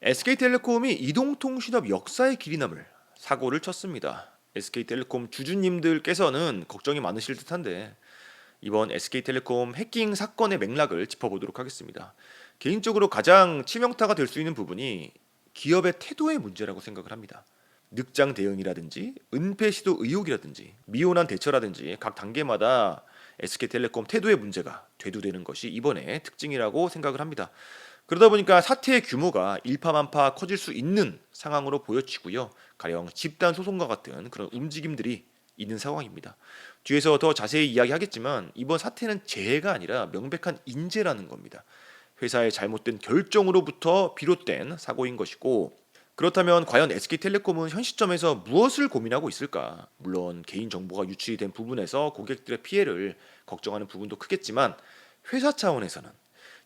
SK텔레콤이 이동통신업 역사의 길이 남을 사고를 쳤습니다. SK텔레콤 주주님들께서는 걱정이 많으실 듯한데 이번 SK텔레콤 해킹 사건의 맥락을 짚어보도록 하겠습니다. 개인적으로 가장 치명타가 될 수 있는 부분이 기업의 태도의 문제라고 생각을 합니다. 늑장 대응이라든지 은폐 시도 의혹이라든지 미온한 대처라든지 각 단계마다 SK텔레콤 태도의 문제가 되도되는 것이 이번의 특징이라고 생각을 합니다. 그러다 보니까 사태의 규모가 일파만파 커질 수 있는 상황으로 보여지고요. 가령 집단 소송과 같은 그런 움직임들이 있는 상황입니다. 뒤에서 더 자세히 이야기하겠지만 이번 사태는 재해가 아니라 명백한 인재라는 겁니다. 회사의 잘못된 결정으로부터 비롯된 사고인 것이고 그렇다면 과연 SK텔레콤은 현 시점에서 무엇을 고민하고 있을까? 물론 개인 정보가 유출이 된 부분에서 고객들의 피해를 걱정하는 부분도 크겠지만 회사 차원에서는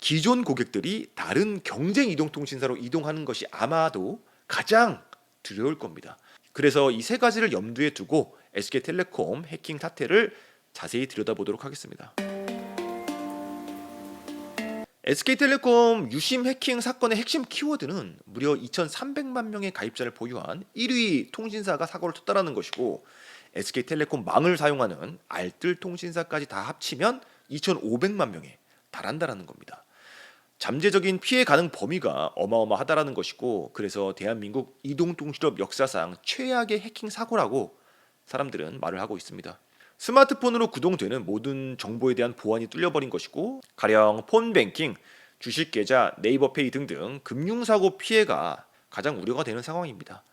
기존 고객들이 다른 경쟁 이동통신사로 이동하는 것이 아마도 가장 두려울 겁니다. 그래서 이 세 가지를 염두에 두고 SK텔레콤 해킹 사태를 자세히 들여다보도록 하겠습니다. SK텔레콤 유심 해킹 사건의 핵심 키워드는 무려 2,300만 명의 가입자를 보유한 1위 통신사가 사고를 쳤다라는 것이고 SK텔레콤 망을 사용하는 알뜰 통신사까지 다 합치면 2,500만 명에 달한다라는 겁니다. 잠재적인 피해 가능 범위가 어마어마하다라는 것이고 그래서 대한민국 이동통신업 역사상 최악의 해킹 사고라고 사람들은 말을 하고 있습니다. 스마트폰으로 구동되는 모든 정보에 대한 보안이 뚫려버린 것이고 가령 폰뱅킹, 주식 계좌, 네이버페이 등등 금융사고 피해가 가장 우려가 되는 상황입니다.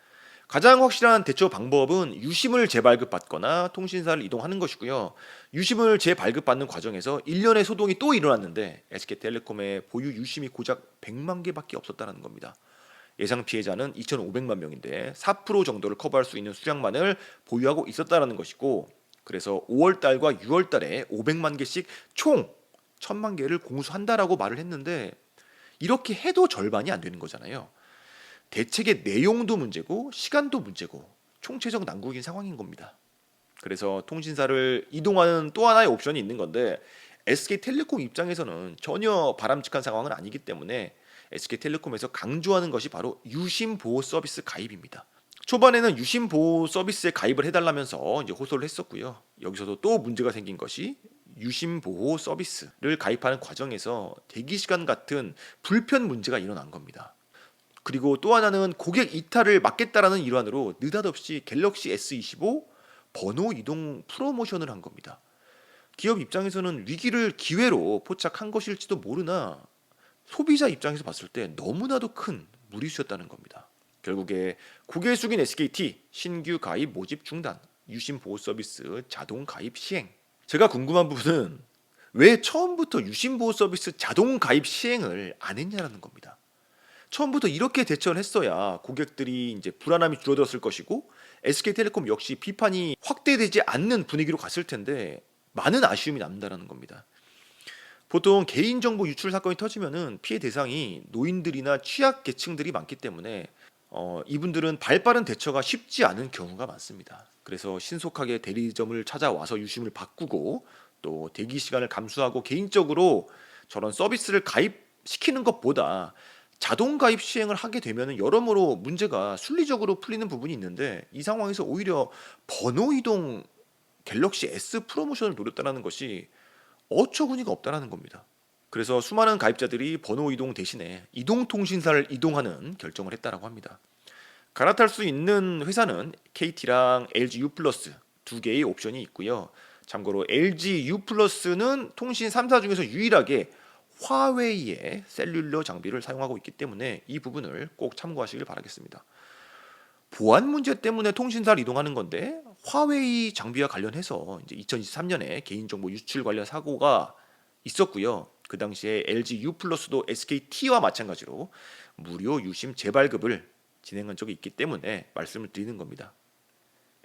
가장 확실한 대처 방법은 유심을 재발급받거나 통신사를 이동하는 것이고요. 유심을 재발급받는 과정에서 일련의 소동이 또 일어났는데 SK텔레콤의 보유 유심이 고작 100만 개밖에 없었다는 겁니다. 예상 피해자는 2,500만 명인데 4% 정도를 커버할 수 있는 수량만을 보유하고 있었다라는 것이고 그래서 5월 달과 6월 달에 500만 개씩 총 1000만 개를 공수한다라고 말을 했는데 이렇게 해도 절반이 안 되는 거잖아요. 대책의 내용도 문제고 시간도 문제고 총체적 난국인 상황인 겁니다. 그래서 통신사를 이동하는 또 하나의 옵션이 있는 건데 SK텔레콤 입장에서는 전혀 바람직한 상황은 아니기 때문에 SK텔레콤에서 강조하는 것이 바로 유심 보호 서비스 가입입니다. 초반에는 유심 보호 서비스에 가입을 해달라면서 이제 호소를 했었고요. 여기서도 또 문제가 생긴 것이 유심 보호 서비스를 가입하는 과정에서 대기 시간 같은 불편 문제가 일어난 겁니다. 그리고 또 하나는 고객 이탈을 막겠다라는 일환으로 느닷없이 갤럭시 S25 번호 이동 프로모션을 한 겁니다. 기업 입장에서는 위기를 기회로 포착한 것일지도 모르나 소비자 입장에서 봤을 때 너무나도 큰 무리수였다는 겁니다. 결국에 고개 숙인 SKT 신규 가입 모집 중단, 유심 보호 서비스 자동 가입 시행. 제가 궁금한 부분은 왜 처음부터 유심 보호 서비스 자동 가입 시행을 안 했냐라는 겁니다. 처음부터 이렇게 대처를 했어야 고객들이 이제 불안함이 줄어들었을 것이고 SK텔레콤 역시 비판이 확대되지 않는 분위기로 갔을 텐데 많은 아쉬움이 남다라는 겁니다. 보통 개인정보 유출 사건이 터지면은 피해 대상이 노인들이나 취약 계층들이 많기 때문에 어, 이분들은 발빠른 대처가 쉽지 않은 경우가 많습니다. 그래서 신속하게 대리점을 찾아와서 유심을 바꾸고 또 대기 시간을 감수하고 개인적으로 저런 서비스를 가입시키는 것보다 자동 가입 시행을 하게 되면 여러모로 문제가 순리적으로 풀리는 부분이 있는데 이 상황에서 오히려 번호 이동 갤럭시 S 프로모션을 노렸다는 것이 어처구니가 없다라는 겁니다. 그래서 수많은 가입자들이 번호 이동 대신에 이동 통신사를 이동하는 결정을 했다라고 합니다. 갈아탈 수 있는 회사는 KT랑 LG U 플러스 두 개의 옵션이 있고요. 참고로 LG U 플러스는 통신 3사 중에서 유일하게 화웨이의 셀룰러 장비를 사용하고 있기 때문에 이 부분을 꼭 참고하시길 바라겠습니다. 보안 문제 때문에 통신사를 이동하는 건데 화웨이 장비와 관련해서 이제 2023년에 개인정보 유출 관련 사고가 있었고요. 그 당시에 LG U 플러스도 SKT와 마찬가지로 무료 유심 재발급을 진행한 적이 있기 때문에 말씀을 드리는 겁니다.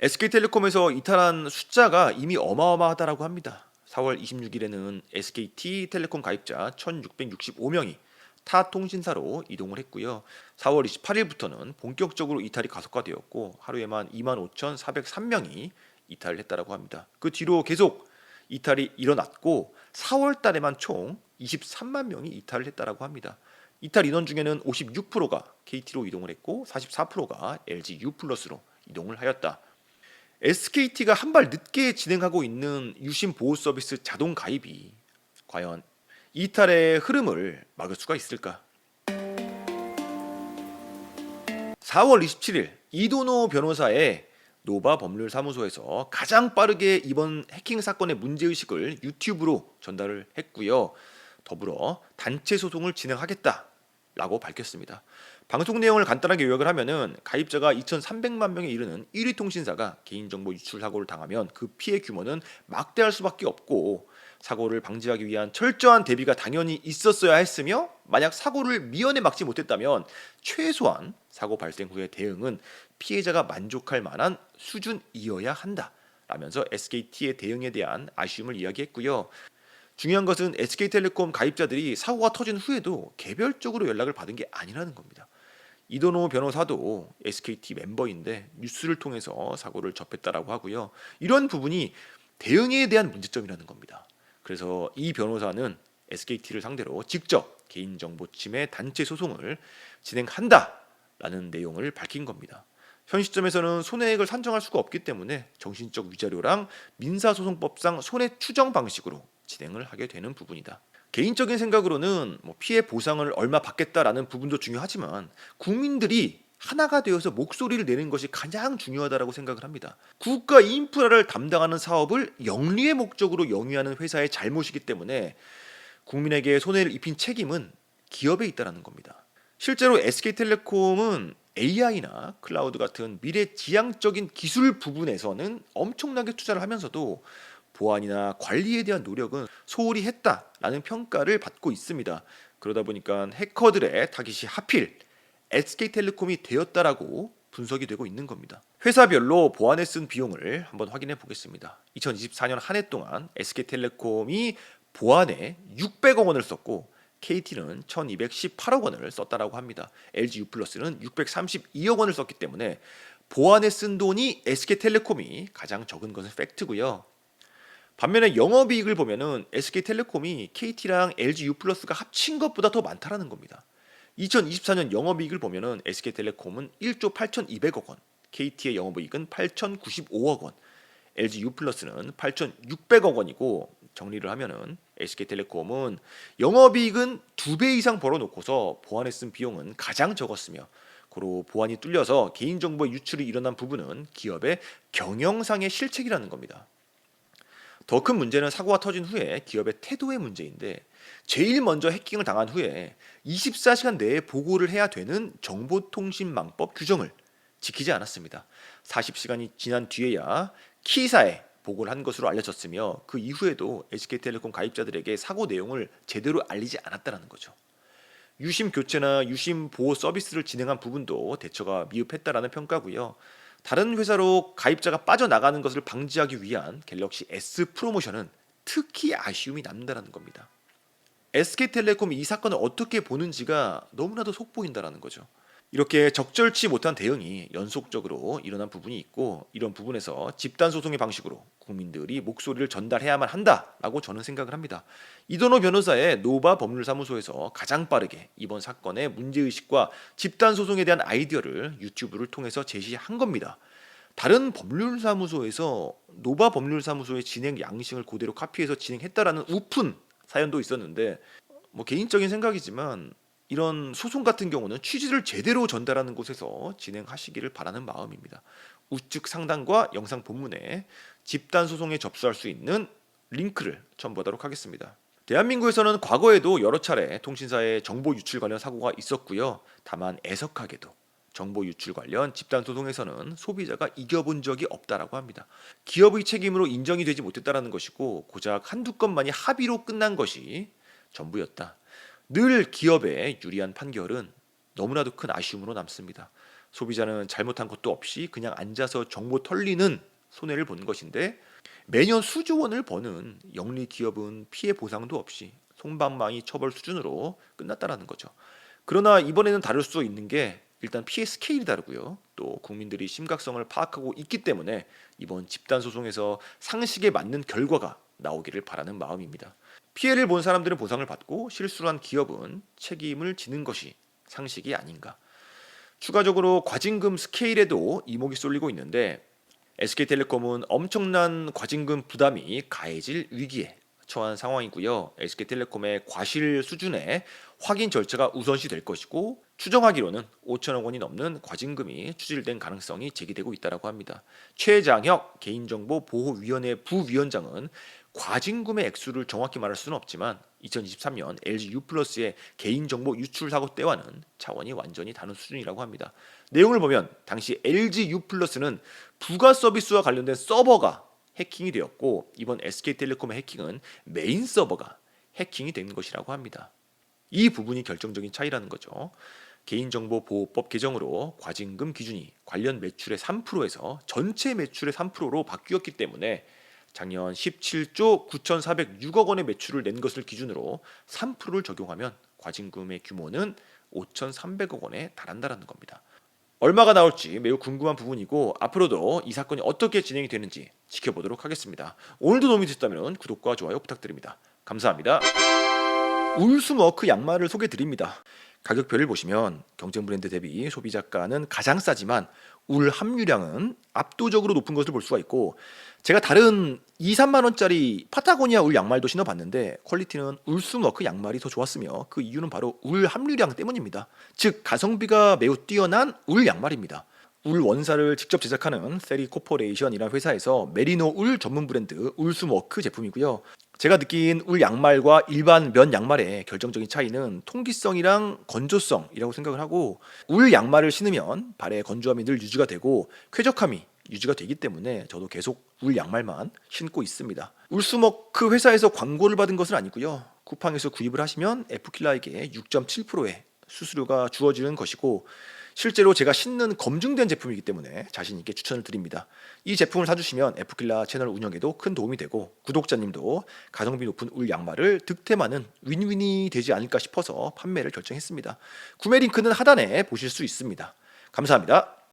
SK텔레콤에서 이탈한 숫자가 이미 어마어마하다라고 합니다. 4월 26일에는 SKT텔레콤 가입자 1,665명이 타 통신사로 이동을 했고요. 4월 28일부터는 본격적으로 이탈이 가속화되었고 하루에만 25,403명이 이탈을 했다라고 합니다. 그 뒤로 계속 이탈이 일어났고 4월 달에만 총 23만 명이 이탈을 했다라고 합니다. 이탈 인원 중에는 56%가 KT로 이동을 했고 44%가 LG U+로 이동을 하였다. SKT가 한 발 늦게 진행하고 있는 유심 보호 서비스 자동 가입이 과연 이탈의 흐름을 막을 수가 있을까? 4월 27일 이도노 변호사의 노바 법률 사무소에서 가장 빠르게 이번 해킹 사건의 문제 의식을 유튜브로 전달을 했고요. 더불어 단체 소송을 진행하겠다라고 밝혔습니다. 방송 내용을 간단하게 요약을 하면은 가입자가 2,300만 명에 이르는 1위 통신사가 개인정보 유출 사고를 당하면 그 피해 규모는 막대할 수밖에 없고 사고를 방지하기 위한 철저한 대비가 당연히 있었어야 했으며 만약 사고를 미연에 막지 못했다면 최소한 사고 발생 후의 대응은 피해자가 만족할 만한 수준이어야 한다. 라면서 SKT의 대응에 대한 아쉬움을 이야기했고요. 중요한 것은 SK텔레콤 가입자들이 사고가 터진 후에도 개별적으로 연락을 받은 게 아니라는 겁니다. 이도노 변호사도 SKT 멤버인데 뉴스를 통해서 사고를 접했다라고 하고요. 이런 부분이 대응에 대한 문제점이라는 겁니다. 그래서 이 변호사는 SKT를 상대로 직접 개인정보 침해 단체 소송을 진행한다라는 내용을 밝힌 겁니다. 현 시점에서는 손해액을 산정할 수가 없기 때문에 정신적 위자료랑 민사소송법상 손해 추정 방식으로 진행을 하게 되는 부분이다. 개인적인 생각으로는 뭐 피해 보상을 얼마 받겠다라는 부분도 중요하지만 국민들이 하나가 되어서 목소리를 내는 것이 가장 중요하다라고 생각을 합니다. 국가 인프라를 담당하는 사업을 영리의 목적으로 영위하는 회사의 잘못이기 때문에 국민에게 손해를 입힌 책임은 기업에 있다라는 겁니다. 실제로 SK텔레콤은 AI나 클라우드 같은 미래 지향적인 기술 부분에서는 엄청나게 투자를 하면서도 보안이나 관리에 대한 노력은 소홀히 했다라는 평가를 받고 있습니다. 그러다 보니까 해커들의 타깃이 하필 SK텔레콤이 되었다라고 분석이 되고 있는 겁니다. 회사별로 보안에 쓴 비용을 한번 확인해 보겠습니다. 2024년 한 해 동안 SK텔레콤이 보안에 600억 원을 썼고 KT는 1218억 원을 썼다라고 합니다. LG U+는 632억 원을 썼기 때문에 보안에 쓴 돈이 SK텔레콤이 가장 적은 것은 팩트고요. 반면에 영업이익을 보면은 SK텔레콤이 KT랑 LG U+가 합친 것보다 더 많다라는 겁니다. 2024년 영업이익을 보면은 SK텔레콤은 1조 8,200억 원, KT의 영업이익은 8,095억 원, LG U+는 8,600억 원이고 정리를 하면은 SK텔레콤은 영업이익은 두 배 이상 벌어놓고서 보안에 쓴 비용은 가장 적었으며 고로 보안이 뚫려서 개인정보 유출이 일어난 부분은 기업의 경영상의 실책이라는 겁니다. 더 큰 문제는 사고가 터진 후에 기업의 태도의 문제인데 제일 먼저 해킹을 당한 후에 24시간 내에 보고를 해야 되는 정보통신망법 규정을 지키지 않았습니다. 40시간이 지난 뒤에야 키사에 보고를 한 것으로 알려졌으며 그 이후에도 SK텔레콤 가입자들에게 사고 내용을 제대로 알리지 않았다는 거죠. 유심 교체나 유심 보호 서비스를 진행한 부분도 대처가 미흡했다라는 평가고요. 다른 회사로 가입자가 빠져나가는 것을 방지하기 위한 갤럭시 S 프로모션은 특히 아쉬움이 남는다는 겁니다. SK텔레콤이 이 사건을 어떻게 보는지가 너무나도 속보인다라는 거죠. 이렇게 적절치 못한 대응이 연속적으로 일어난 부분이 있고 이런 부분에서 집단 소송의 방식으로 국민들이 목소리를 전달해야만 한다라고 저는 생각을 합니다. 이도노 변호사의 노바 법률사무소에서 가장 빠르게 이번 사건의 문제 의식과 집단 소송에 대한 아이디어를 유튜브를 통해서 제시한 겁니다. 다른 법률사무소에서 노바 법률사무소의 진행 양식을 그대로 카피해서 진행했다라는 우픈 사연도 있었는데 뭐 개인적인 생각이지만 이런 소송 같은 경우는 취지를 제대로 전달하는 곳에서 진행하시기를 바라는 마음입니다. 우측 상단과 영상 본문에 집단 소송에 접수할 수 있는 링크를 첨부하도록 하겠습니다. 대한민국에서는 과거에도 여러 차례 통신사의 정보 유출 관련 사고가 있었고요. 다만 애석하게도 정보 유출 관련 집단 소송에서는 소비자가 이겨본 적이 없다라고 합니다. 기업의 책임으로 인정이 되지 못했다라는 것이고 고작 한두 건만이 합의로 끝난 것이 전부였다. 늘 기업의 유리한 판결은 너무나도 큰 아쉬움으로 남습니다. 소비자는 잘못한 것도 없이 그냥 앉아서 정보 털리는 손해를 본 것인데 매년 수조 원을 버는 영리 기업은 피해 보상도 없이 손방망이 처벌 수준으로 끝났다라는 거죠. 그러나 이번에는 다를 수 있는 게 일단 피해 스케일이 다르고요. 또 국민들이 심각성을 파악하고 있기 때문에 이번 집단 소송에서 상식에 맞는 결과가 나오기를 바라는 마음입니다. 피해를 본 사람들은 보상을 받고 실수를 한 기업은 책임을 지는 것이 상식이 아닌가. 추가적으로 과징금 스케일에도 이목이 쏠리고 있는데 SK텔레콤은 엄청난 과징금 부담이 가해질 위기에 처한 상황이고요. SK텔레콤의 과실 수준의 확인 절차가 우선시 될 것이고 추정하기로는 5천억 원이 넘는 과징금이 추질된 가능성이 제기되고 있다고 합니다. 최장혁 개인정보보호위원회 부위원장은 과징금의 액수를 정확히 말할 수는 없지만 2023년 LG U+의 개인정보 유출 사고 때와는 차원이 완전히 다른 수준이라고 합니다. 내용을 보면 당시 LG U+는 부가 서비스와 관련된 서버가 해킹이 되었고 이번 SK텔레콤의 해킹은 메인 서버가 해킹이 된 것이라고 합니다. 이 부분이 결정적인 차이라는 거죠. 개인정보보호법 개정으로 과징금 기준이 관련 매출의 3%에서 전체 매출의 3%로 바뀌었기 때문에 작년 17조 9,406억 원의 매출을 낸 것을 기준으로 3%를 적용하면 과징금의 규모는 5,300억 원에 달한다는 겁니다. 얼마가 나올지 매우 궁금한 부분이고 앞으로도 이 사건이 어떻게 진행이 되는지 지켜보도록 하겠습니다. 오늘도 도움이 됐다면 구독과 좋아요 부탁드립니다. 감사합니다. 울스머크 양말을 소개해 드립니다. 가격표를 보시면 경쟁 브랜드 대비 소비자가는 가장 싸지만 울 함유량은 압도적으로 높은 것을 볼 수가 있고 제가 다른 2, 3만 원짜리 파타고니아 울 양말도 신어봤는데 퀄리티는 울스머크 양말이 더 좋았으며 그 이유는 바로 울 함유량 때문입니다. 즉 가성비가 매우 뛰어난 울 양말입니다. 울 원사를 직접 제작하는 세리 코퍼레이션이라는 회사에서 메리노 울 전문 브랜드 울스머크 제품이고요. 제가 느낀 울 양말과 일반 면 양말의 결정적인 차이는 통기성이랑 건조성이라고 생각을 하고 울 양말을 신으면 발의 건조함이 늘 유지가 되고 쾌적함이 유지가 되기 때문에 저도 계속 울 양말만 신고 있습니다. 울스머크 회사에서 광고를 받은 것은 아니고요. 쿠팡에서 구입을 하시면 에프킬라에게 6.7%의 수수료가 주어지는 것이고 실제로 제가 신는 검증된 제품이기 때문에 자신 있게 추천을 드립니다. 이 제품을 사주시면 에프킬라 채널 운영에도 큰 도움이 되고 구독자님도 가성비 높은 울 양말을 득템하는 윈윈이 되지 않을까 싶어서 판매를 결정했습니다. 구매 링크는 하단에 보실 수 있습니다. 감사합니다.